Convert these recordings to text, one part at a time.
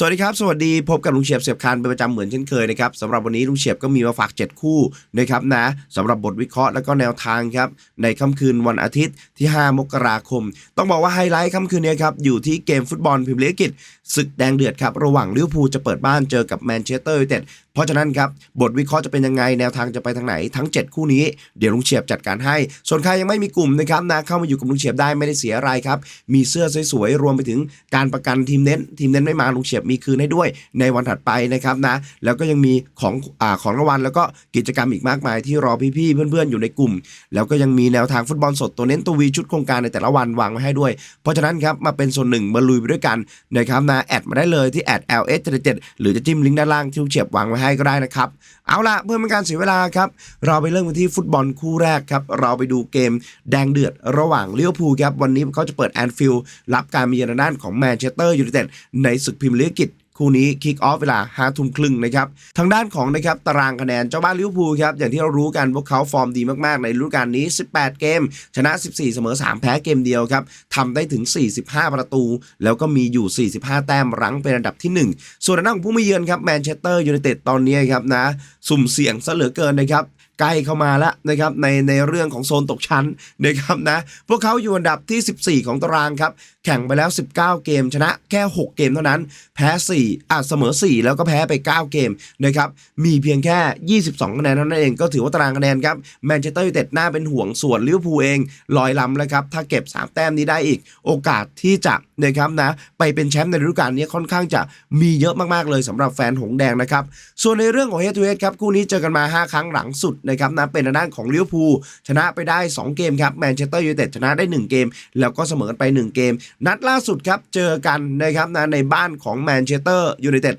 สวัสดีครับ สวัสดีพบกับลุงเฉียบเสียบคานเป็นประจำเหมือนเช่นเคยนะครับสำหรับวันนี้ลุงเฉียบก็มีมาฝาก 7 คู่นะครับนะสำหรับบทวิเคราะห์และก็แนวทางครับในค่ำคืนวันอาทิตย์ที่ 5 มกราคม ต้องบอกว่าไฮไลท์ค่ำคืนนี้ครับอยู่ที่เกมฟุตบอลพรีเมียร์ลีกศึกแดงเดือดครับระหว่างลิเวอร์พูลจะเปิดบ้านเจอกับแมนเชสเตอร์ยูไนเต็ดเพราะฉะนั้นครับบทวิเคราะห์จะเป็นยังไงแนวทางจะไปทางไหนทั้ง 7 คู่นี้เดี๋ยวลุงเฉียบจัดการให้ ส่วนใครยังไม่มีกลุ่มนะครับนะเข้ามาอยู่กับลุงเฉียบได้ไม่ได้เสียอะไรครับมีเสื้อสวยๆรวมไปถึงการประกันทีมเน้นทีมเน้นไม่มาลุงเฉียบมีคืนให้ด้วยในวันถัดไปนะครับนะแล้วก็ยังมีของอ่าของรางวัลแล้วก็กิจกรรมอีกมากมายที่รอพี่ๆเพื่อนๆอยู่ในกลุ่ม แล้วก็ยังมีแนวทางฟุตบอลสดตัวเน้นตัววีชุดโครงการในแต่ละวันวางไว้ให้ด้วย เพราะฉะนั้นครับมาเป็นส่วนหนึ่งมาลุยไปด้วยกันนะครับนะแอดมาได้เลยที่แอด ls 7หรือจะจิ้มลิงก์ด้านล่างที่เฉียบวางไว้ให้ก็ได้นะครับเอาล่ะเพื่อเป็นการเสียเวลาครับเราไปเริ่มกันที่ฟุตบอลคู่แรกครับเราไปดูเกมแดงเดือดระหว่างเลิเวพูครับวันนี้เขาจะเปิดแอนฟิลด์รับการมีเยือนด้านของแมนเชสเตอร์ยูไนเต็ดในศึกพรีเมียร์ลีก คู่นี้คิกออฟเวลา5ทุ่มครึ่งนะครับทางด้านของนะครับตารางคะแนนเจ้าบ้านลิเวอร์พูลครับอย่างที่เรารู้กันพวกเขาฟอร์มดีมากๆ ในฤดูกาลนี้ 18 เกม ชนะ 14 เสมอ 3 แพ้เกมเดียวครับทำได้ถึง 45 ประตู แล้วก็มีอยู่ 45 แต้มรั้งเป็นอันดับที่ 1 ส่วนด้านของผู้มาเยือนครับแมนเชสเตอร์ยูไนเต็ดตอนนี้ครับนะสุ่มเสี่ยงซะเหลือเกินนะครับ ใกล้เข้ามาแล้วนะครับในในเรื่องของโซนตกชั้นนะครับนะพวกเขาอยู่อันดับที่ 14 ของตารางครับ แข่งไปแล้ว 19 เกม ชนะแค่ 6 เกมเท่านั้น แพ้ 4อะเสมอ 4 แล้วก็แพ้ไป 9 เกมนะครับมีเพียงแค่ 22 คะแนนเท่านั้นเองก็ถือว่าตารางคะแนนครับแมนเชสเตอร์ยูไนเต็ดน่าเป็นห่วงส่วนลิเวอร์พูลเองลอยลำแล้วครับถ้าเก็บ 3 แต้มนี้ได้อีก โอกาสที่จะนะครับนะไปเป็นแชมป์ในฤดูกาลนี้ค่อนข้างจะมีเยอะมากๆเลยสำหรับแฟนหงแดงนะครับส่วนในเรื่องของเฮดทูเฮดครับคู่นี้เจอกันมา 5 ครั้งหลังสุดนะครับนะเป็นด้านของลิเวอร์พูลชนะไปได้ 2 เกมครับแมนเชสเตอร์ยูไนเต็ดชนะได้ 1 เกม แล้วก็เสมอกันไป 1 เกม นัดล่าสุดครับเจอกันนะครับนะในบ้านของแมนเชสเตอร์ยูไนเต็ด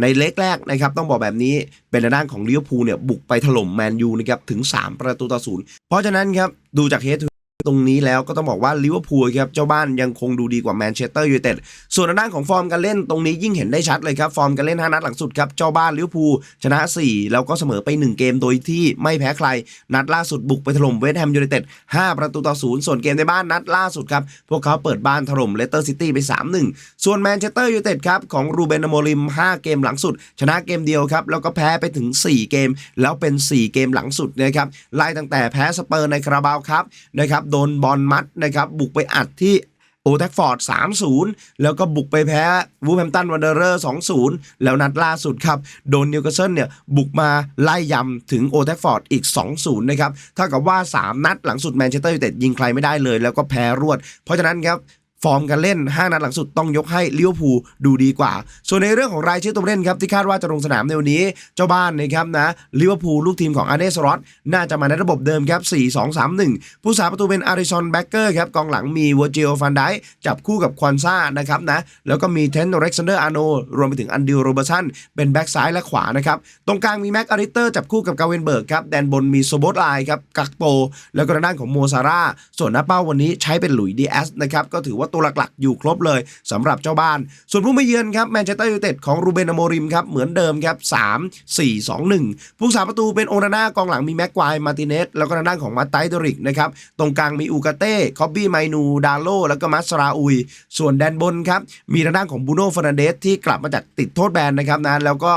ในเล็กแรกนะครับต้องบอกแบบนี้เป็นด้านของลิเวอร์พูลเนี่ยบุกไปถล่มแมนยูนะครับถึง 3 ประตูต่อศูนย์เพราะฉะนั้นครับดูจากเฮด ตรงนี้แล้วก็ต้องบอกว่าลิเวอร์พูลครับเจ้าบ้านยังคงดูดีกว่าแมนเชสเตอร์ยูไนเต็ดส่วนด้านของฟอร์มการเล่นตรงนี้ยิ่งเห็นได้ชัดเลยครับฟอร์มการเล่น 5 นัดหลังสุดครับเจ้าบ้านลิเวอร์พูลชนะ 4 แล้วก็เสมอไป 1 เกมโดยที่ไม่แพ้ใคร นัดล่าสุดบุกไปถล่มเวสต์แฮมยูไนเต็ด5ประตูต่อศูนย์ส่วนเกมในบ้านนัดล่าสุดครับพวกเขาเปิดบ้านถล่มเลสเตอร์ซิตี้ไป 3-1 ส่วนแมนเชสเตอร์ยูไนเต็ดครับของรูเบนอโมริม 5 เกมหลังสุด ชนะเกมเดียวครับแล้วก็แพ้ไปถึง 4 เกม แล้วเป็น 4 เกมหลังสุดนะครับไล่ตั้งแต่แพ้สเปอร์ในคาราบาวครับนะครับโดนบอลมัดนะครับบุกไปอัดที่โอแทฟฟอร์ด 3-0 แล้วก็บุกไปแพ้วูแฮมตันวันเดอร์ 2-0 แล้วนัดล่าสุดครับ โดนนิวคาสเซิลเนี่ย บุกมาไล่ยำถึงโอแทฟฟอร์ดอีก 2-0 นะครับเท่ากับว่า 3 นัดหลังสุดแมนเชสเตอร์ยูไนเต็ดยิงใครไม่ได้เลย แล้วก็แพ้รวด เพราะฉะนั้นครับ ฟอร์มการเล่น 5 นัดหลังสุดต้องยกให้ลิเวอร์พูลดูดีกว่า ส่วนในเรื่องของรายชื่อตัวเล่นครับที่คาดว่าจะลงสนามในวันนี้ เจ้าบ้านนะครับนะลิเวอร์พูลลูกทีมของอาร์เนสรอตน่าจะมาในระบบเดิมครับ 4-2-3-1 ผู้สาประตูเป็นอาริซอนแบ็กเกอร์ครับกองหลังมีวอร์จิโอฟันไดจับคู่กับควอนซ่านะครับนะแล้วก็มีเทนเร็กซานเดอร์อาโนรวมไปถึงอันดิวโรเบอร์สันเป็นแบ็กซ้ายและขวานะครับตรงกลางมีแม็กอาริเตอร์จับคู่กับกาเวนเบิร์กครับแดนบนมีโซโบตไลครับกักโปแล้วก็ด้านของโมซาร่าส่วนหน้าเป้าวันนี้ใช้เป็นหลุยดีแอสนะครับก็ถือว่าตัวหลักๆ อยู่ครบเลยสำหรับเจ้าบ้าน ส่วนผู้มาเยือนครับแมนเชสเตอร์ยูไนเต็ดของรูเบนอโมริมครับเหมือนเดิมครับ3 4 2 1ผู้สาประตูเป็นโอนาน่ากองหลังมีแม็กควายมาติเนสแล้วก็ทางด้านของมาไตโดริกนะครับตรงกลางมีอูกาเต้คอบบี้ไมนูดาโลแล้วก็มัสราอุย ส่วนแดนบนครับมีทางด้านของบูโน่ฟ e ร์นันเดสที่กลับมาจากติดโทษแบนนะครับนะแล้วก็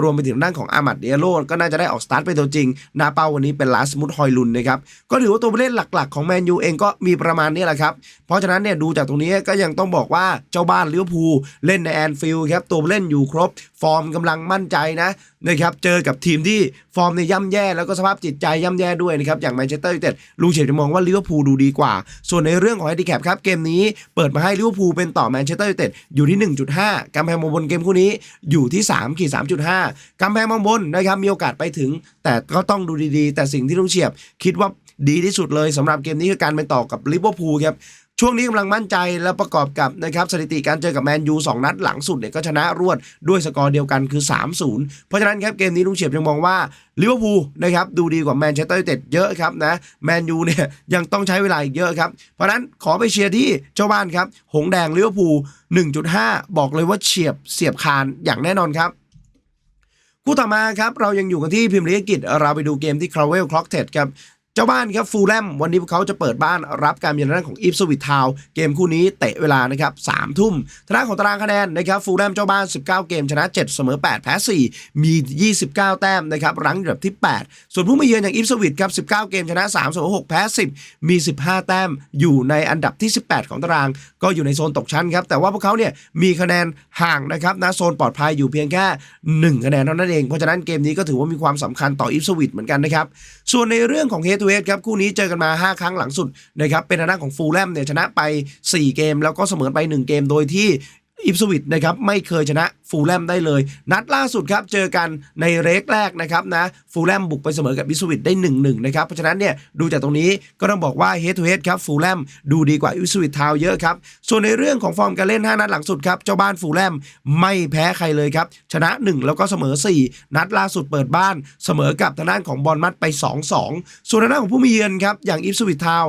รวมไปถึงทางด้านของอามัดเดียโลก็น่าจะได้ออกสตาร์ทเป็นตัวจริงนาเป้าวันนี้เป็นลาสมุดฮอยลุนนะครับก็ถือว่าตัวผู้เล่นหลักๆ ของแมนยูเองก็มีประมาณนี้แหละครับเพราะฉะนั้นเนี่ยดูจากตรงนี้ก็ยังต้องบอกว่าเจ้าบ้านลิเวอร์พูลเล่นในแอนฟิลด์ครับตัวเล่นอยู่ครบ ฟอร์มกำลังมั่นใจนะนะครับเจอกับทีมที่ฟอร์มในยย่ำแย่แล้วก็สภาพจิตใจย่ำแย่ด้วยนะครับอย่างแมนเชสเตอร์ยูไนเต็ดลุงเฉยจะมองว่าลิเวอร์พูลดูดีกว่า ส่วนในเรื่องของแฮนดิแคปครับเกมนี้เปิดมาให้ลิเวอร์พูลเป็นต่อแมนเชสเตอร์ยูไนเต็ดอยู่ที่ 1.5กำแพงมองบนเกมคู่นี้อยู่ที่3ขีด3.5กำแพงมองบนนะครับมีโอกาสไปถึง แต่ก็ต้องดูดีๆ แต่สิ่งที่ลุงเฉียบคิดว่าดีที่สุดเลยสำหรับเกมนี้คือการเป็นต่อกับลิเวอร์พูลครับ ช่วงนี้กำลังมั่นใจและประกอบกับนะครับสถิติการเจอกับแมนยู2นัดหลังสุดเนี่ยก็ชนะรวดด้วยสกอร์เดียวกันคือ 3-0 เพราะฉะนั้นครับเกมนี้ลุงเฉียบยังมองว่าลิเวอร์พูลนะครับดูดีกว่าแมนเชสเตอร์ยูไนเต็ดเยอะครับนะแมนยูเนี่ยยังต้องใช้เวลาอีกเยอะครับ เพราะฉะนั้นขอไปเชียร์ที่เจ้าบ้านครับหงแดงลิเวอร์พูล1.5 บอกเลยว่าเฉียบเสียบคานอย่างแน่นอนครับคู่ต่อมาครับเรายังอยู่กันที่พิมพ์ลีกอังกฤษเราไปดูเกมที่คราเวลคล็อกเท็ดครับ เจ้าบ้านครับฟูลแลมวันนี้พวกเขาจะเปิดบ้านรับการเยือนของอีฟสวิตทาวเกมคู่นี้เตะเวลานะครับสามทุ่มทางด้าของตารางคะแนนนะครับฟูลแลมเจ้าบ้าน 19 เกมชนะ 7 เสมอ 8 แพ้ 4 มี 29 แต้มนะครับรั้งอยู่อันดับที่ 8 ส่วนผู้มาเยือนอย่างอีฟสวิตครับ 19 เกมชนะ 3 เสมอ 6 แพ้ 10 มี 15 แต้มอยู่ในอันดับที่ 18 ของตาราง ก็อยู่ในโซนตกชั้นครับแต่ว่าพวกเขาเนี่ยมีคะแนนห่างนะครับนะโซนปลอดภัยอยู่เพียงแค่ 1 คะแนนเท่านั้นเองเพราะฉะนั้นเกมนี้ก็ถือว่ามีความสำคัญต่ออีฟสวิตเหมือนกันนะครับส่วนในเรื่องของเฮเวทครับคู่นี้เจอกันมา 5 ครั้งหลังสุดนะครับเป็นทางด้านของฟูลแลมเนี่ยชนะไป 4 เกม แล้วก็เสมอไป 1 เกมโดยที่ อิฟสวิตนะครับไม่เคยชนะฟูลแลมได้เลย นัดล่าสุดครับเจอกันในเรกแรกนะครับนะฟูลแลมบุกไปเสมอกับอิฟสวิตได้ 1-1 นะครับ เพราะฉะนั้นเนี่ยดูจากตรงนี้ก็ต้องบอกว่าเฮ d ทูเฮดครับฟูลแลมดูดีกว่าอิฟสวิตทาวเยอะครับ ส่วนในเรื่องของฟอร์มการเล่น 5 นัดหลังสุดครับเจ้าบ้านฟูลแลมไม่แพ้ใครเลยครับ ชนะ 1 แล้วก็เสมอ 4 นัดล่าสุดเปิดบ้านเสมอกับทางด้านของบอลมัดไป 2-2 ส่วนทางด้านของผู้มีเยือนครับอย่างอิฟสวิตทาว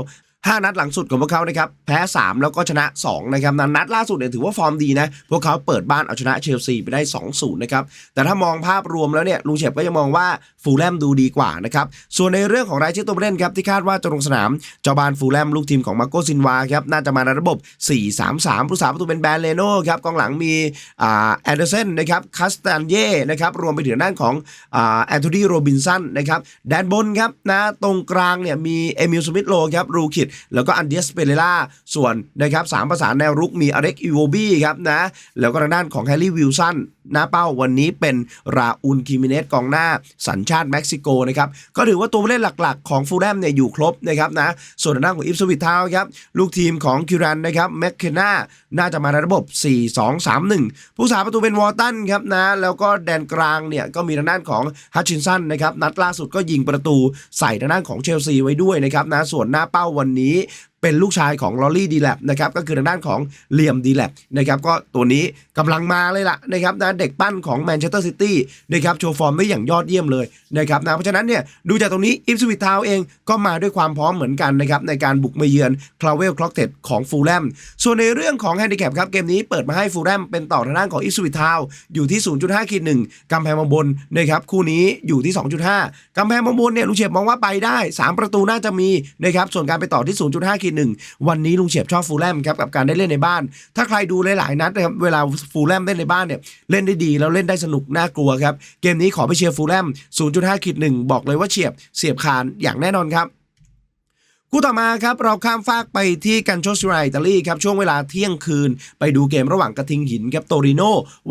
5 นัดหลังสุดของพวกเขานะครับแพ้ 3 แล้วก็ชนะ 2 นะครับนั้นนัดล่าสุดเนี่ยถือว่าฟอร์มดีนะ พวกเขาเปิดบ้านเอาชนะเชลซีไปได้ 2-0 นะครับ แต่ถ้ามองภาพรวมแล้วเนี่ยลุงเฉบก็ยังมองว่าฟูลแลมดูดีกว่านะครับ ส่วนในเรื่องของรายชื่อตัวผู้เล่นครับที่คาดว่าจะลงสนามเจ้าบ้านฟูลแลมลูกทีมของมาโกซินวาครับน่าจะมาในระบบ 4-3-3 ผู้สาประตูเป็นแบรนเลโน่ครับกองหลังมีอ่าแอนเดอร์เซนนะครับคัสตันเย่นะครับรวมไปถึงด้านของอ่าแอนโทนีโรบินสันนะครับแดนบนครับนะตรงกลางเนี่ยมีเอมิลสมิธโลครับรูคิดแล้วก็อันเดียสเปเรล่าส่วนนะครับสามประสาแนวรุกมีอเล็กอีโวบี้ครับนะแล้วก็ทางด้านของแฮร์รี่วิลสันหน้าเป้าวันนี้เป็นราอูลคิมิเนสกองหน้าสัญชาติเม็กซิโกนะครับก็ถือว่าตัวผู้เล่นหลักๆ ของฟูลแลมเนี่ยอยู่ครบนะครับนะส่วนทางด้านของอิฟสวิตทาครับลูกทีมของคิรันนะครับแมคเคนนาน่าจะมาในระบบ 4-2-3-1 ผู้สาประตูเป็นวอร์ตันครับนะแล้วก็แดนกลางเนี่ยก็มีทางด้านของฮัตชินสันนะครับนัดล่าสุดก็ยิงประตูใส่ทางด้านของเชลซีไว้ด้วยนะครับนะส่วนหน้าเป้าวันนี้เป็นลูกชายของลอรี่ดีแลบนะครับก็คือทางด้านของเลียมดีแลบนะครับก็ตัวนี้กำลังมาเลยล่ะนะครับนะเด็กปั้นของแมนเชสเตอร์ซิตี้นะครับโชว์ฟอร์มได้อย่างยอดเยี่ยมเลยนะครับนะเพราะฉะนั้นเนี่ยดูจากตรงนี้อิฟสวิตทาวเองก็มาด้วยความพร้อมเหมือนกันนะครับในการบุกมาเยือนคลาเวลคล็อกเต็ดของฟูลแลมส่วนในเรื่องของแฮนดิแคปครับเกมนี้เปิดมาให้ฟูลแลมเป็นต่อทางด้านของอิฟสวิตทาวอยู่ที่ 0.5ขีดหนึ่งกำแพงมาบนนะครับคู่นี้อยู่ที่ 2.5กำแพงมาบนเนี่ยลุงเฉียบมองว่าไปได้ 3 ประตูน่าจะมีนะครับส่วนการไปต่อที่ 0.5ขีดหนึ่งวันนี้ลุงเฉียบชอบฟูลแลมครับกับการได้เล่นในบ้าน ถ้าใครดูหลายๆนัดนะครับเวลาฟูลแลมเล่นในบ้านเนี่ยเล่นได้ดีแล้วเล่นได้สนุกน่ากลัวครับเกมนี้ขอไปเชียร์ฟูลแลม0.5ขีดหนึ่งบอกเลยว่าเฉียบเสียบคานอย่างแน่นอนครับ คู่ต่อมาครับเราข้ามฟากไปที่กันโชสไรอิตาลีครับช่วงเวลาเที่ยงคืน ไปดูเกมระหว่างกระทิงหินกับโตริโน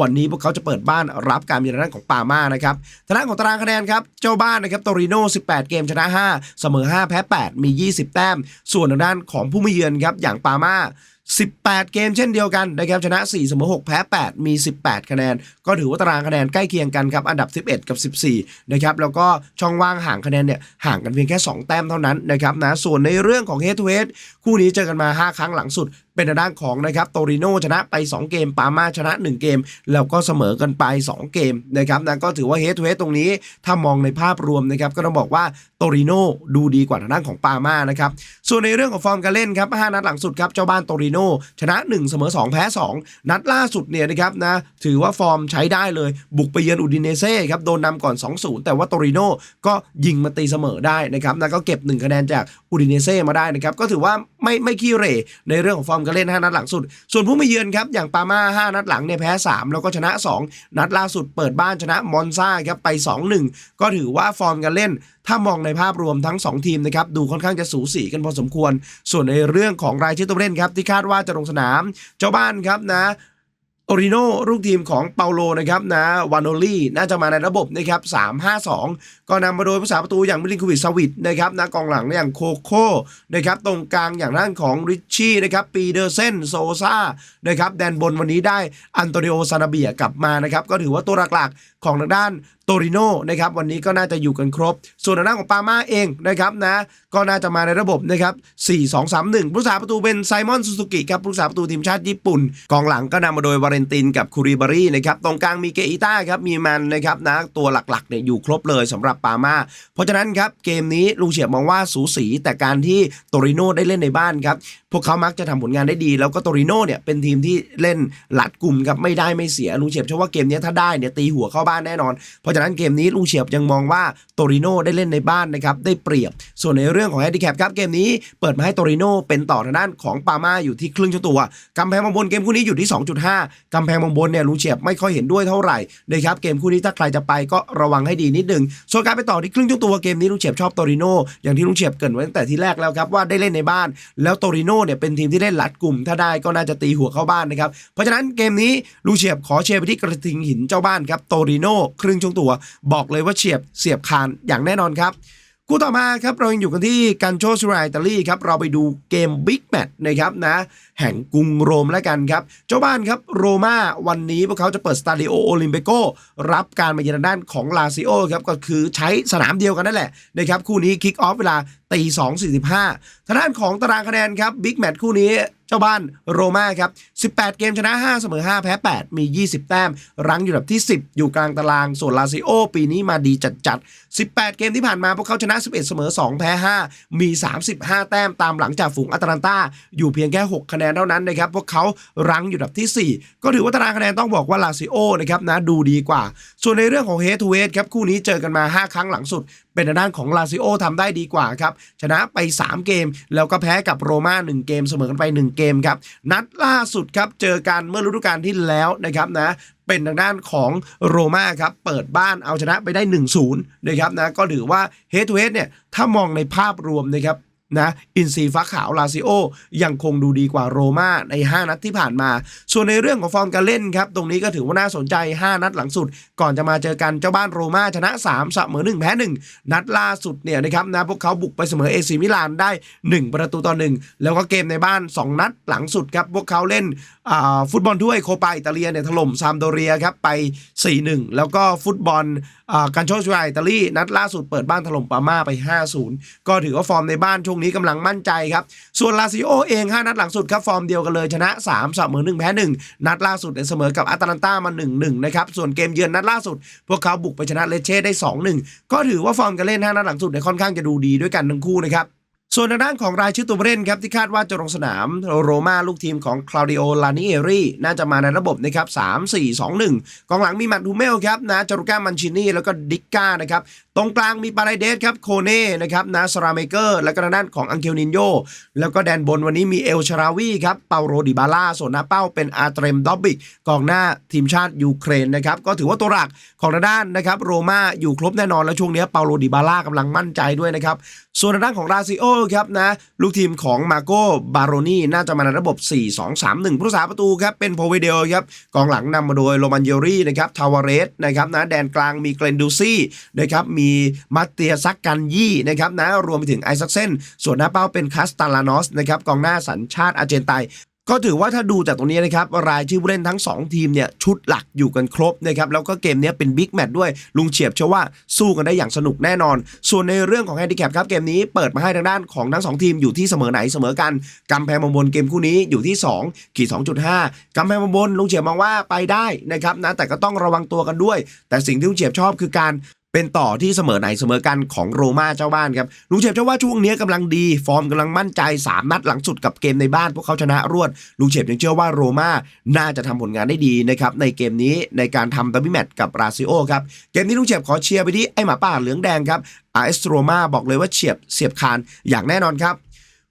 วันนี้พวกเขาจะเปิดบ้านรับการมีทางด้านของปาม่านะครับทางด้านของตารางคะแนนครับเจ้าบ้านนะครับโตริโน18 เกมชนะ 5 เสมอ 5 แพ้ 8 มี 20 แต้ม ส่วนทางด้านของผู้มาเยือนครับอย่างปาม่า 18 เกมเช่นเดียวกันนะครับชนะ 4 เสมอ 6 แพ้ 8 มี 18 คะแนน ก็ถือว่าตารางคะแนนใกล้เคียงกันครับ อันดับ 11 กับ 14 นะครับ แล้วก็ช่องว่างห่างคะแนนเนี่ยห่างกันเพียงแค่ 2 แต้มเท่านั้นนะครับนะ ส่วนในเรื่องของ Head to Head คู่นี้เจอกันมา 5 ครั้งหลังสุด เป็นทางด้านของนะครับโตริโนชนะไป 2 เกม ปามาชนะ 1 เกม แล้วก็เสมอกันไป 2 เกมนะครับนะก็ถือว่า Head to Head ตรงนี้ ถ้ามองในภาพรวมนะครับก็ต้องบอกว่าโตริโนดูดีกว่าทางด้านของปามานะครับส่วนในเรื่องของฟอร์มการเล่นครับ5นัดหลังสุดครับเจ้าบ้านโตริโนชนะ 1 เสมอ 2 แพ้ 2 นัดล่าสุดเนี่ยนะครับนะถือว่าฟอร์มใช้ได้เลย บุกไปเยือนอุดิเนเซ่ครับโดนนำก่อน 2-0 แต่ว่าโตริโนก็ยิงมาตีเสมอได้นะครับนะก็เก็บ 1 คะแนนจากอุดิเนเซ่มาได้นะครับก็ถือว่าไม่ไม่ขี้เหร่ในเรื่องของฟอร์มก็เล่น 5 นัดหลังสุด ส่วนผู้มาเยือนครับอย่างปาม่า 5 นัดหลังเนี่ยแพ้ 3 แล้วก็ชนะ 2 นัดล่าสุดเปิดบ้านชนะมอนซาครับไป 2-1 ก็ถือว่าฟอร์มการเล่น ถ้ามองในภาพรวมทั้ง 2 ทีมนะครับดูค่อนข้างจะสูสีกันพอสมควร ส่วนในเรื่องของรายชื่อตัวเล่นครับที่คาดว่าจะลงสนาม เจ้าบ้านครับนะ โอริโนลูกทีมของเปาโลนะครับนะวานโอลี่น่าจะมาในระบบนะครับ3-5-2 ก็นำมาโดยผู้สาประตูอย่างมิลินคูวิชสวิตนะครับนะกองหลังอย่างโคโค่นะครับตรงกลางอย่างด้านของริชชี่นะครับปีเดอร์เซนโซซานะครับแดนบนวันนี้ได้อันโตนิโอซานาเบียกลับมานะครับก็ถือว่าตัวหลักๆของทางด้าน โตริโนนะครับวันนี้ก็น่าจะอยู่กันครบ ส่วนทางด้าของปาม่าเองนะครับนะก็น่าจะมาในระบบนะครับ 4-2-3-1ผู้สาประตูเป็นไซมอนซูซูกิครับผู้สาประตูทีมชาติญี่ปุ่น กองหลังก็นำมาโดยวาเลนตินกับคูริบารีนะครับตรงกลางมีเกอิต้าครับมีมันนะครับนะตัวหลักๆเนี่ยอยู่ครบเลยสำหรับปาม่าเพราะฉะนั้นครับเกมนี้ลุงเฉียบมองว่าสูสี แต่การที่โตริโนได้เล่นในบ้านครับพวกเขามักจะทำผลงานได้ดี แล้วก็โตริโนเนี่ยเป็นทีมที่เล่นหลัดกลุ่มครับไม่ได้ไม่เสียลุงเฉียบเชื่อว่าเกมนี้ถ้าได้เนี่ยตีหัวเข้าบ้านแน่นอนเพราะฉะนั้นเกมนี้ลุงเฉียบยังมองว่าโตริโน่ได้เล่นในบ้านนะครับได้เปรียบ ส่วนในเรื่องของแฮนดิแคปครับเกมนี้เปิดมาให้โตริโน่เป็นต่อทางด้านของปาม่าอยู่ที่ครึ่งชั่วตัวกำแพงบางบนเกมคู่นี้อยู่ที่ 2.5กำแพงบางบนเนี่ยลุงเฉียบไม่ค่อยเห็นด้วยเท่าไหร่นะครับเกมคู่นี้ถ้าใครจะไปก็ระวังให้ดีนิดนึงส่วนการไปต่อที่ครึ่งชั่วตัวเกมนี้ลุงเฉียบชอบโตริโน่อย่างที่ลุงเฉียบเกินไว้ตั้งแต่ที่แรกแล้วครับว่าได้เล่นในบ้าน แล้วโตริโน่เนี่ยเป็นทีมที่เล่นหลัดกลุ่ม ถ้าได้ก็น่าจะตีหัวเข้าบ้านนะครับเพราะฉะนั้นเกมนี้ลุงเฉียบขอเชียร์ไปที่กระทิงหินเจ้าบ้านครับโตริโน่ครึ่งช่วงตัว บอกเลยว่าเฉียบเสียบคานอย่างแน่นอนครับคู่ต่อมาครับเรายังอยู่กันที่กันโชสุราอิตาลีครับเราไปดูเกมบิ๊กแมตช์นะครับนะแห่งกรุงโรมแล้วกันครับ เจ้าบ้านครับโรม่าวันนี้พวกเขาจะเปิดสตาดิโอโอลิมปิโกรับการมาเยือนด้านของลาซิโอครับก็คือใช้สนามเดียวกันนั่นแหละนะครับคู่นี้คิกออฟเวลาตีสองสี่สิบห้าทางด้านของตารางคะแนนครับบิ๊กแมตช์คู่นี้เจ้าบ้านโรม่าครับ 18 เกมชนะ 5 เสมอ 5 แพ้ 8 มี 20 แต้ม รั้งอยู่อันดับที่ 10 อยู่กลางตาราง ส่วนลาซิโอ ปีนี้มาดีจัดๆ 18 เกมที่ผ่านมาพวกเขาชนะ 11 เสมอ 2 แพ้ 5 มี 35 แต้มตามหลังจากฝูงอัตแลนตา อยู่เพียงแค่ 6 คะแนนเท่านั้นนะครับ พวกเขารั้งอยู่อันดับที่ 4 ก็ถือว่าตารางคะแนนต้องบอกว่าลาซิโอนะครับนะดูดีกว่า ส่วนในเรื่องของเฮทูเฮดครับคู่นี้เจอกันมา 5 ครั้งหลังสุด เป็นทางด้านของลาซิโอทำได้ดีกว่าครับ ชนะไป 3 เกม แล้วก็แพ้กับโรม่า1เกมเสมอกันไป 1 เกมครับ นัดล่าสุดครับ เจอกันเมื่อฤดูกาลที่แล้วนะครับนะเป็นทางด้านของโรม่าครับ เปิดบ้านเอาชนะไปได้ 1-0นะครับนะก็ถือว่าเฮ d ทูเฮดเนี่ยถ้ามองในภาพรวมนะครับ นะอินซีฟ้าขาวลาซิโอยังคงดูดีกว่าโรม่าใน 5 นัดที่ผ่านมา ส่วนในเรื่องของฟอร์มการเล่นครับ ตรงนี้ก็ถือว่าน่าสนใจ 5 นัดหลังสุด ก่อนจะมาเจอกันเจ้าบ้านโรม่าชนะ3เสมอ1 แพ้ 1 นัดล่าสุดเนี่ยนะครับนะพวกเขาบุกไปเสมอเอซีมิลานได้ 1 ประตูต่อ 1 แล้วก็เกมในบ้าน 2 นัดหลังสุดครับพวกเขาเล่นฟุตบอลถ้วยโคปาอิตาเลียเนี่ยถล่มซามโดเรียครับไป 4-1 แล้วก็ฟุตบอลกากันโชชัวอิตาลีนัดล่าสุดเปิดบ้านถล่มปาม่าไป 5-0 ก็ถือว่าฟอร์มในบ้านช่วงนี้กำลังมั่นใจครับ ส่วนลาซิโอเอง 5 นัดหลังสุดครับฟอร์มเดียวกันเลยชนะ 3 เสมอ 1 แพ้ 1 นัดล่าสุดเนี่ยเสมอกับอาตาลันตามา 1-1 นะครับ ส่วนเกมเยือนนัดล่าสุด พวกเขาบุกไปชนะเลเช่ได้ 2-1 ก็ถือว่าฟอร์มการเล่น 5 นัดหลังสุดเนี่ยค่อนข้างจะดูดีด้วยกันทั้งคู่นะครับ ส่วนทางด้านของรายชื่อตัวเล่นครับที่คาดว่าจะลงสนาม โรมาลูกทีมของคลาวดิโอลานิเอรีน่าจะมาในระบบนะครับ3 4 2 1 กองหลังมีมัตตูเมลครับนะจารุก้ามันชินีแล้วก็ดิกก้านะครับ ตรงกลางมีปาราเดสครับโคเน่นะครับนะสราเมเกอร์ แล้วก็ทางด้านของอังเคลนินโยแล้วก็แดนบนวันนี้มีเอลชาราวีครับเปาโรดิบาล่าส่วนหน้าเป้าเป็นอาเตรมดอบบิกกองหน้าทีมชาติยูเครนนะครับก็ถือว่าตัวหลักของทางด้านนะครับโรม่าอยู่ครบแน่นอนแล้วช่วงนี้เปาโรดิบาล่ากำลังมั่นใจด้วยนะครับส่วนทางด้านของราซิโอครับนะลูกทีมของมาโกบาร o นีน่าจะมาในระบบ 4-2-3-1 ผู้รักษาประตูครับเป็นโพเวเดลครับกองหลังนำมาโดยโรมันเยอรี่นะครับทาวาเรสนะครับนะแดนกลางมีเกรนดูซี่นะครับมีมาเตียซักกันยี่นะครับนะรวมไปถึงไอซักเซนส่วนหน้าเป้าเป็นคาสตาลานอสนะครับกองหน้าสัญชาติอาร์เจนไตก็ถือว่าถ้าดูจากตรงนี้นะครับ รายชื่อผู้เล่นทั้ง 2 ทีมเนี่ยชุดหลักอยู่กันครบนะครับแล้วก็เกมนี้เป็นบิ๊กแมตช์ด้วย ลุงเฉียบเชื่อว่าสู้กันได้อย่างสนุกแน่นอน ส่วนในเรื่องของแฮนดิแคปครับเกมนี้เปิดมาให้ทางด้านของทั้ง 2 ทีมอยู่ที่เสมอไหนเสมอกันกำแพงบางบนเกมคู่นี้อยู่ที่ 2 ขีด 2.5กำแพงบางบนลุงเฉียบมองว่าไปได้นะครับนะแต่ก็ต้องระวังตัวกันด้วย แต่สิ่งที่ลุงเฉียบชอบคือการ เป็นต่อที่เสมอไหนเสมอกันของโรม่าเจ้าบ้านครับลูเชฟเชื่อว่าช่วงนี้กำลังดี ฟอร์มกำลังมั่นใจ 3 นัดหลังสุดกับเกมในบ้าน พวกเขาชนะรวดลูเชฟยังเชื่อว่าโรม่าน่าจะทำผลงานได้ดีนะครับในเกมนี้ในการทำดับบิแมตช์กับราซิโอครับเกมนี้ลูเชฟขอเชียร์ไปที่ไอหมาป่าเหลืองแดงครับอาเอสโรมาบอกเลยว่าเฉียบเสียบคานอย่างแน่นอนครับ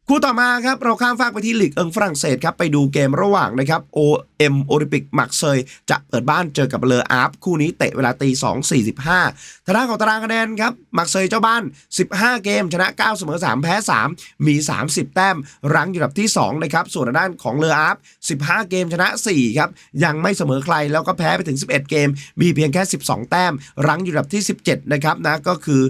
คู่ต่อมาครับเราข้ามฟากไปที่ลีกเอิงฝรั่งเศสครับไปดูเกมระหว่างนะครับ OM โอลิมปิกมักเซยจะเปิดบ้านเจอกับเลออาร์ฟคู่นี้เตะเวลาตี2 45ทางด้านของตารางคะแนนครับมักเซยเจ้าบ้าน 15 เกม ชนะ 9 เสมอ 3 แพ้ 3 มี 30 แต้ม รั้งอยู่อันดับที่2นะครับส่วนทางด้านของเลออาร์ฟ15 เกมชนะ4ครับยังไม่เสมอใครแล้วก็แพ้ไปถึง 11 เกม มีเพียงแค่ 12 แต้ม รั้งอยู่อันดับที่ 17นะครับนะก็คือ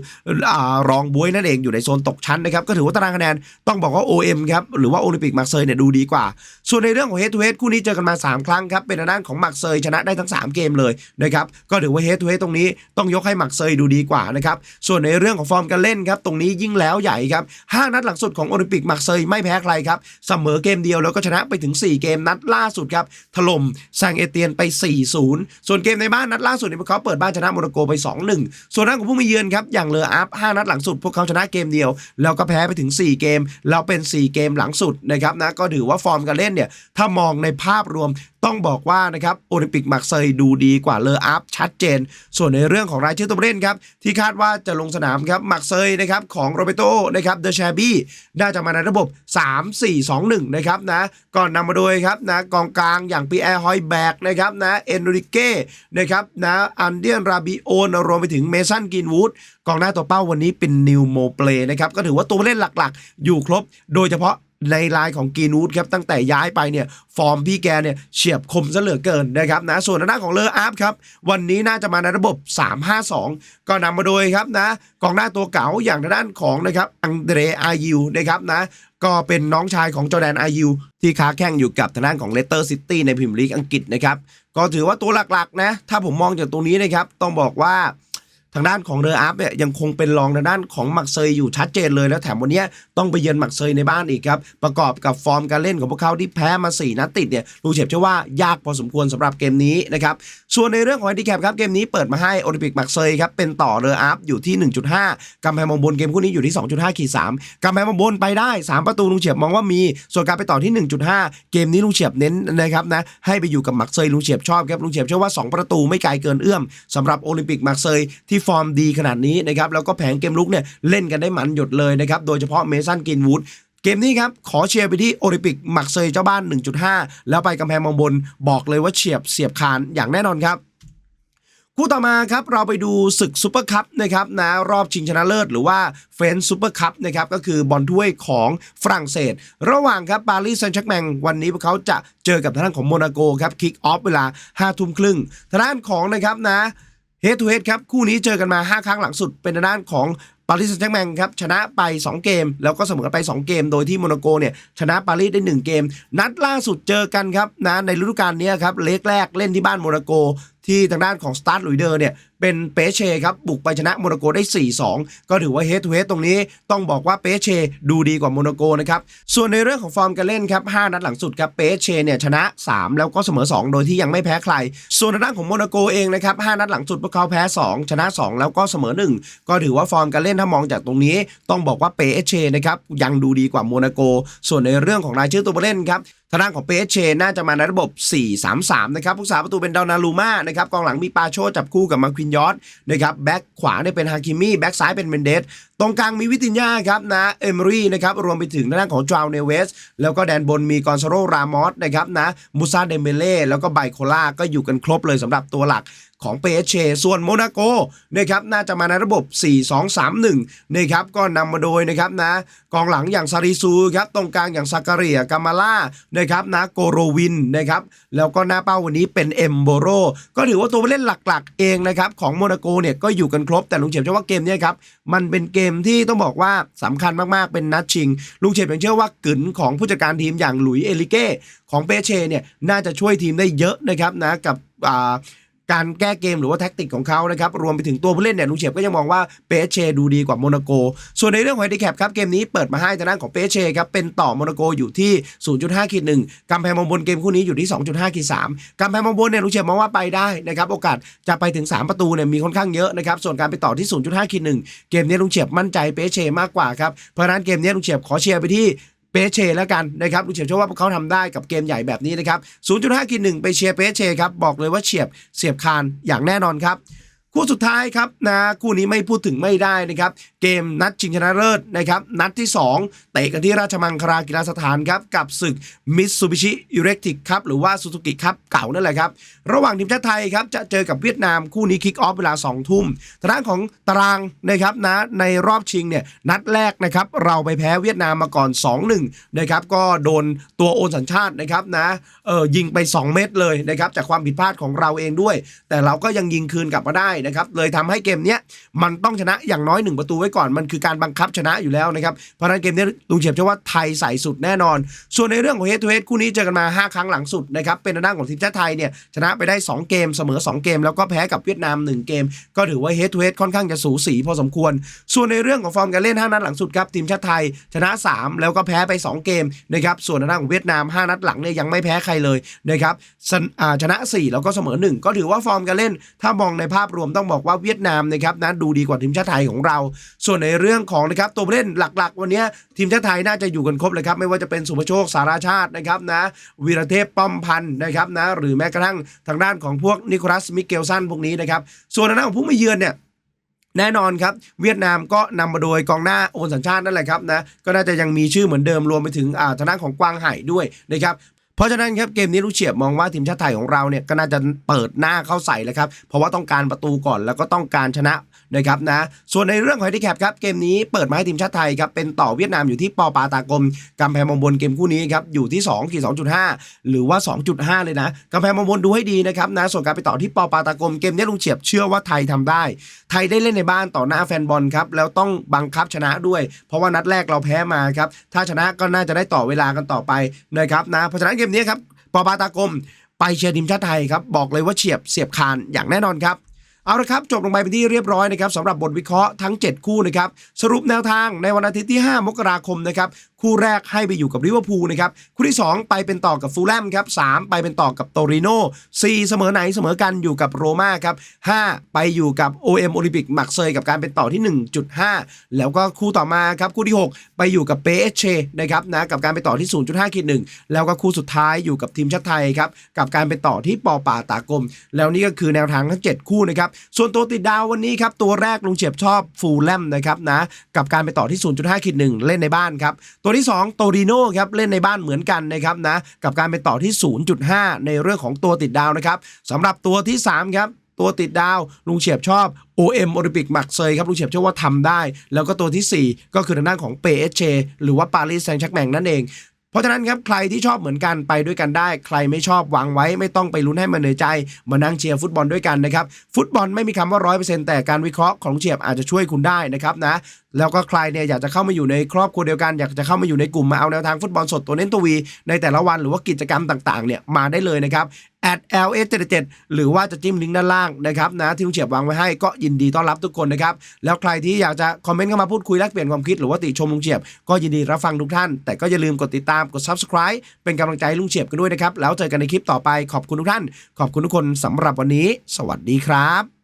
อรองบวยนั่นเองอยู่ในโซนตกชั้นนะครับก็ถือว่าตารางคะแนนต้องบอกว่า OM ครับหรือว่าโอลิมปิกมักเซยเนี่ยดูดีกว่า ส่วนในเรื่องของเฮดทูเฮดคู่นี้เจอกันมา 3 ครั้งครับเป็นด้านของมักเซยชนะได้ทั้ง 3 เกมเลยนะครับก็ถือว่าเฮดทูเฮดตรงนี้ต้องยกให้มักเซยดูดีกว่านะครับส่วนในเรื่องของฟอร์มการเล่นครับตรงนี้ยิ่งแล้วใหญ่ครับ5นัดหลังสุดของโอลิมปิกมักเซยไม่แพ้ใครครับเสมอเกมเดียวแล้วก็ชนะไปถึง 4 เกมนัดล่าสุดครับถล่มแซงเอเตียนไป 4-0 ส่วนเกมในบ้านนัดล่าสุดเนี่ยพวกเขาเปิดบ้านชนะโมร็อกโกไป 2-1 ส่วนด้านของผู้มาเยือนครับอย่างเลออัพ5นัดหลังสุดพวกเขาชนะเกมเดียวแล้วก็แพ้ไปถึง 4 เกมแล้วเป็นเป็น 4 เกมหลังสุดนะครับนะก็ถือว่าฟอร์มการเล่นเนี่ยถ้ามองในภาพรวม ต้องบอกว่านะครับโอลิมปิกมักเซยดูดีกว่าเลออัพชัดเจน ส่วนในเรื่องของรายชื่อตัวเล่นครับที่คาดว่าจะลงสนามครับมักเซยนะครับของโรเบโตนะครับเดอะแชบี้น่าจะมาในระบบ 3 4 2 1 นะครับนะก่อนนำมาโดยครับนะกองกลางอย่างปีแอร์ฮอยแบกนะครับนะเอนริเก้นะครับนะอันเดียนราบิโอนรวมไปถึงเมสันกินวูดกองหน้าตัวเป้าวันนี้เป็นนิวโมเปลนะครับก็ถือว่าตัวเล่นหลักๆ อยู่ครบ โดยเฉพาะ ในลายของกีนูดครับตั้งแต่ย้ายไปเนี่ยฟอร์มพี่แกเนี่ยเฉียบคมซะเหลือเกินนะครับนะส่วนทางด้าของเลออาร์ฟครับวันนี้น่าจะมาในระบบ 3-5-2 ก็นำมาโดยครับนะกองหน้าตัวเก๋าอย่างด้านของนะครับอังเดรอายูนะครับนะก็เป็นน้องชายของจอแดนอายูที่ค้าแข่งอยู่กับทางด้านของเลสเตอร์ซิตี้ในพรีเมียร์ลีกอังกฤษนะครับก็ถือว่าตัวหลักๆนะถ้าผมมองจากตรงนี้นะครับต้องบอกว่า ทางด้านของเรืออัพเนี่ยยังคงเป็นรองทางด้านของหมักเซยอยู่ชัดเจนเลยแล้วแถมวันนี้ต้องไปเยือนหมักเซยในบ้านอีกครับ ประกอบกับฟอร์มการเล่นของพวกเขาที่แพ้มา 4 นัดติดเนี่ยลูเฉบเชื่อว่ายากพอสมควรสำหรับเกมนี้นะครับส่วนในเรื่องของแฮนดิแคปครับเกมนี้เปิดมาให้โอลิมปิกหมักเซยครับเป็นต่อเรืออัพอยู่ที่ 1.5กำแพงมองบนเกมคู่นี้อยู่ที่ 2.5ขีด3กำแพงมองบนไปได้ 3 ประตูลุงเฉียบมองว่ามี ส่วนการไปต่อที่ 1.5 เกมนี้ลุงเฉียบเน้นนะครับนะให้ไปอยู่กับหมักเซยลุงเฉบชอบครับลุงเฉียบเชื่อว่า 2 ประตูไม่ไกลเกินเอื้อมสำหรับโอลิมปิกหมักเซยที่ฟอร์มดีขนาดนี้นะครับแล้วก็แผงเกมลุกเนี่ยเล่นกันได้หมันหยดเลยนะครับโดยเฉพาะเมสันกินวูดเกมนี้ครับ ขอเชียร์ไปที่โอลิมปิกหมักเซยเจ้าบ้าน 1.5 แล้วไปกำแพงมองบน บอกเลยว่าเฉียบเสียบคานอย่างแน่นอนครับคู่ต่อมาครับเราไปดูศึกซูเปอร์คัพนะครับนะรอบชิงชนะเลิศหรือว่าเฟนซูเปอร์คัพนะครับก็คือบอลถ้วยของฝรั่งเศส ระหว่างครับปารีสแซงต์แชร์กแมงวันนี้พวกเขาจะเจอกับทางด้านของโมนาโกครับคิกออฟเวลา5ทุ่มครึ่งทางด้านของนะครับนะ เฮดทูเฮดครับ คู่นี้เจอกันมา 5 ครั้งหลังสุดเป็นด้านของปารีสแซงต์แมงครับ ชนะไป 2 เกม แล้วก็เสมอไป 2 เกม โดยที่โมนาโกเนี่ย ชนะปารีสได้ 1 เกม นัดล่าสุดเจอกันครับนะในฤดูกาลนี้ครับ เล็กแรกเล่นที่บ้านโมนาโก ที่ทางด้านของสตาร์ทลุยเดอร์เนี่ยเป็นเปเชครับบุกไปชนะโมนาโกได้ 4-2 ก็ถือว่าเฮดทูเฮดตรงนี้ต้องบอกว่าเปเชดูดีกว่าโมนาโกนะครับส่วนในเรื่องของฟอร์มการเล่นครับ5นัดหลังสุดครับเปเชเนี่ยชนะ 3 แล้วก็เสมอ 2 โดยที่ยังไม่แพ้ใคร ส่วนทางด้านของโมนาโกเองนะครับ5นัดหลังสุดพวกเขาแพ้ 2 ชนะ 2 แล้วก็เสมอ 1 ก็ถือว่าฟอร์มการเล่นถ้ามองจากตรงนี้ ต้องบอกว่าเปเชนะครับยังดูดีกว่าโมนาโก ส่วนในเรื่องของรายชื่อตัวผู้เล่นครับทางด้านของเปเชน่าจะมาในระบบ 4-3-3 นะครับผู้สาประตูเป็นดาวนาลูมานะครับกองหลังมีปาโชจับคู่กับมาควินยอสนะครับแบ็กขวาเนี่ยเป็นฮาคิมี่แบ็กซ้ายเป็นเมนเดสตรงกลางมีวิตินยาครับนะเอมรี่นะครับรวมไปถึงด้านของจาวเนเวส แล้วก็แดนบนมีกอนซาโรรามอสนะครับนะมูซาเดเมเล่แล้วก็ไบโคล่าก็อยู่กันครบเลยสำหรับตัวหลัก ของเปเชส่วนโมนาโกนะครับน่าจะมาในระบบ 4-2-3-1นะครับก็นำมาโดยนะครับนะกองหลังอย่างซาริซูครับตรงกลางอย่างซากาเรียกามาล่านะครับนะโกโรวินนะครับแล้วก็หน้าเป้าวันนี้เป็นเอ็มโบโรก็ถือว่าตัวผู้เล่นหลักๆ เองนะครับของโมนาโกเนี่ยก็อยู่กันครบแต่ลุงเฉียบเชื่อว่าเกมนี้ครับมันเป็นเกมที่ต้องบอกว่าสำคัญมากๆเป็นนัดชิง ลุงเฉียบยังเชื่อว่ากึนของผู้จัดการทีมอย่างหลุยส์เอลิเก้ของเปเชเนี่ยน่าจะช่วยทีมได้เยอะนะครับนะกับอ่า การแก้เกมหรือว่าแท็กติกของเขานะครับ รวมไปถึงตัวผู้เล่นเนี่ยลุงเฉียบก็ยังมองว่าเปเชดูดีกว่าโมนาโก ส่วนในเรื่องของแฮดิแคปครับ เกมนี้เปิดมาให้ทางด้านของเปเชครับ เป็นต่อโมนาโกอยู่ที่ 0.5ขีดหนึ่งกำแพงมองบนเกมคู่นี้อยู่ที่ 2.5ขีดสามกำแพงมองบนเนี่ยลุงเฉียบมองว่าไปได้นะครับ โอกาสจะไปถึง 3 ประตูเนี่ยมีค่อนข้างเยอะนะครับ ส่วนการไปต่อที่ 0.5ขีดหนึ่งเกมนี้ลุงเฉียบมั่นใจเปเชมากกว่าครับ เพราะฉะนั้นเกมนี้ลุงเฉียบขอเชียร์ไปที่ เปเชแล้วกันนะครับลูกเฉียบเชื่อว่าพวกเขาทำได้กับเกมใหญ่แบบนี้นะครับ 0.5กินหนึ่งไปเชียร์เปเชครับบอกเลยว่าเฉียบเสียบคานอย่างแน่นอนครับ คู่สุดท้ายครับนะคู่นี้ไม่พูดถึงไม่ได้นะครับ เกมนัดชิงชนะเลิศนะครับ นัดที่ 2 เตะกันที่ราชมังคลากีฬาสถานครับ กับศึกมิตซูบิชิอิเล็กทริกครับ หรือว่าซูซูกิครับเก่านั่นแหละครับ ระหว่างทีมชาติไทยครับ จะเจอกับเวียดนามคู่นี้คิกออฟเวลา 2 ทุ่มทางด้านของตารางนะครับนะในรอบชิงเนี่ยนัดแรกนะครับเราไปแพ้เวียดนามมาก่อน 2-1นะครับก็โดนตัวโอนสัญชาตินะครับนะเออยิงไป 2 เม็ดเลยนะครับจากความผิดพลาดของเราเองด้วย แต่เราก็ยังยิงคืนกลับมาได้นะครับเลยทำให้เกมเนี้ยมันต้องชนะอย่างน้อย 1 ประตูไว้ก่อนมันคือการบังคับชนะอยู่แล้วนะครับเพราะฉะนั้นเกมนี้ลุงเฉียบเชื่อว่าไทยใส่สุดแน่นอน ส่วนในเรื่องของเฮดทูเฮดคู่นี้เจอกันมา 5 ครั้งหลังสุดนะครับเป็นทางด้าของทีมชาติไทยเนี่ยชนะไปได้ 2 เกมเสมอ 2 เกม แล้วก็แพ้กับเวียดนาม 1 เกม ก็ถือว่าเฮดทูเฮดค่อนข้างจะสูสีพอสมควร ส่วนในเรื่องของฟอร์มการเล่น 5 นัดหลังสุดครับทีมชาติไทยชนะ 3 แล้วก็แพ้ไป 2 เกมนะครับส่วนทางด้าของเวียดนาม 5 นัดหลังเนี่ยยังไม่แพ้ใครเลยนะครับชนอ่าชนะ4 แล้วก็เสมอ 1 ก็ถือว่าฟอร์มการเล่นถ้ามองในภาพรวมต้องบอกว่าเวียดนามนะครับนะดูดีกว่าทีมชาติไทยของเรา ส่วนในเรื่องของนะครับตัวผู้เล่นหลักๆ วันนี้ทีมชาติไทยน่าจะอยู่กันครบเลยครับไม่ว่าจะเป็นสุภโชคสาราชาตินะครับนะวีรเทพป้อมพันธ์นะครับนะหรือแม้กระทั่งทางด้านของพวกนิโคลัสมิเกลสันพวกนี้นะครับส่วนทางด้านของผู้มาเยือนเนี่ยแน่นอนครับเวียดนามก็นำมาโดยกองหน้าโอนสัญชาตินั่นแหละครับนะก็น่าจะยังมีชื่อเหมือนเดิมรวมไปถึงอ่าทางด้านของกวางไห่ด้วยนะครับ เพราะฉะนั้นครับเกมนี้ลูกเฉียบมองว่าทีมชาติไทยของเราเนี่ยก็น่าจะเปิดหน้าเข้าใส่เลยครับเพราะว่าต้องการประตูก่อนแล้วก็ต้องการชนะนะครับนะส่วนในเรื่องของที่แคปครับเกมนี้เปิดมาให้ทีมชาติไทยครับเป็นต่อเวียดนามอยู่ที่ปอปาตากลมกำแพงมงบนเกมคู่นี้ครับอยู่ที่2ขีด2.5 หรือว่า 2.5 เลยนะกำแพงมงบนดูให้ดีนะครับนะส่วนการไปต่อที่ปอปาตากลมเกมนี้ลุงเฉียบเชื่อว่าไทยทำได้ ไทยได้เล่นในบ้านต่อหน้าแฟนบอลครับแล้วต้องบังคับชนะด้วย เพราะว่านัดแรกเราแพ้มาครับถ้าชนะก็น่าจะได้ต่อเวลากันต่อไปนะครับนะเพราะฉะนั้นเกมนี้ครับปอปาตากลมไปเชียร์ทีมชาติไทยครับบอกเลยว่าเฉียบเสียบคานอย่างแน่นอนครับเอาละครับจบลงไปเป็นที่เรียบร้อยนะครับสำหรับบทวิเคราะห์ทั้ง 7 คู่นะครับสรุปแนวทางในวันอาทิตย์ที่ 5 มกราคมนะครับคู่แรกให้ไปอยู่กับลิเวอร์พูลนะครับคู่ที่ 2 ไปเป็นต่อกับฟูลแลมครับ3ไปเป็นต่อกับโตริโน่4เสมอไหนเสมอกันอยู่กับโรม่าครับ5ไปอยู่กับ OM โอลิมปิกมักเซยกับการเป็นต่อที่ 1.5 แล้วก็คู่ต่อมาครับคู่ที่ 6 ไปอยู่กับเปเชนะครับนะกับการไปต่อที่ 0.5ขีด1แล้วก็คู่สุดท้ายอยู่กับทีมชาติไทยครับกับการเป็นต่อที่ปอป่าตากลม แล้วนี่ก็คือแนวทางทั้ง 7 คู่นะครับส่วนตัวติดดาววันนี้ครับตัวแรกลุงเฉียบชอบฟูลแลมนะครับนะกับการไปต่อที่ 0.5ขีด1เล่นในบ้านครับตัวที่ 2 โตริโน่ครับเล่นในบ้านเหมือนกันนะครับนะกับการไปต่อที่ 0.5 ในเรื่องของตัวติดดาวนะครับสำหรับตัวที่ 3 ครับตัวติดดาวลุงเฉียบชอบ OM โอลิมปิกมักเซยครับลุงเฉียบเชื่อว่าทำได้ แล้วก็ตัวทีสี่ 4 ก็คือทางด้านของเปเอชเชหรือว่าปารีสแซงต์แชร์กแมงนั่นเอง เพราะฉะนั้นครับใครที่ชอบเหมือนกันไปด้วยกันได้ ใครไม่ชอบวางไว้ไม่ต้องไปลุ้นให้มันเหนื่อยใจ มานั่งเชียร์ฟุตบอลด้วยกันนะครับ ฟุตบอลไม่มีคำว่าร้อยเปอร์เซ็นต์แต่การวิเคราะห์ของลุงเฉียบอาจจะช่วยคุณได้นะครับนะ แล้วก็ใครเนี่ยอยากจะเข้ามาอยู่ในครอบครัวเดียวกัน อยากจะเข้ามาอยู่ในกลุ่มมาเอาแนวทางฟุตบอลสดตัวเน้นตัววี ในแต่ละวันหรือว่ากิจกรรมต่างๆเนี่ยมาได้เลยนะครับ at ls 77 หรือว่าจะจิ้มลิงก์ด้านล่างนะครับนะที่ลุงเฉียบวางไว้ให้ก็ยินดีต้อนรับทุกคนนะครับ แล้วใครที่อยากจะคอมเมนต์เข้ามาพูดคุยแลกเปลี่ยนความคิดหรือว่าติชมลุงเฉียบก็ยินดีรับฟังทุกท่าน แต่ก็อย่าลืมกดติดตามกด subscribe เป็นกำลังใจลุงเฉียบกันด้วยนะครับแล้วเจอกันในคลิปต่อไปขอบคุณทุกท่าน ขอบคุณทุกคนสำหรับวันนี้ สวัสดีครับ